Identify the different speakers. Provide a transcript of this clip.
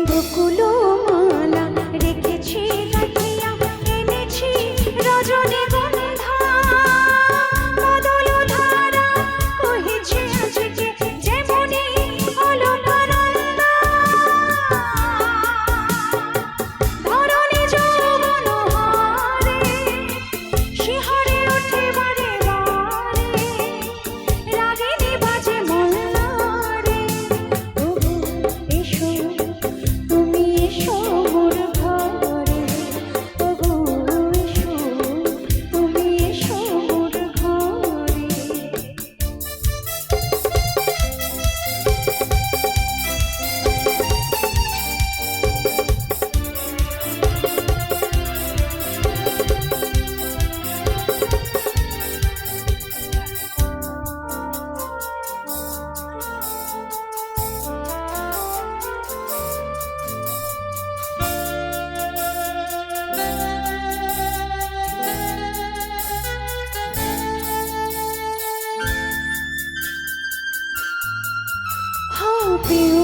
Speaker 1: বকুলো মালা রেখেছি Be. you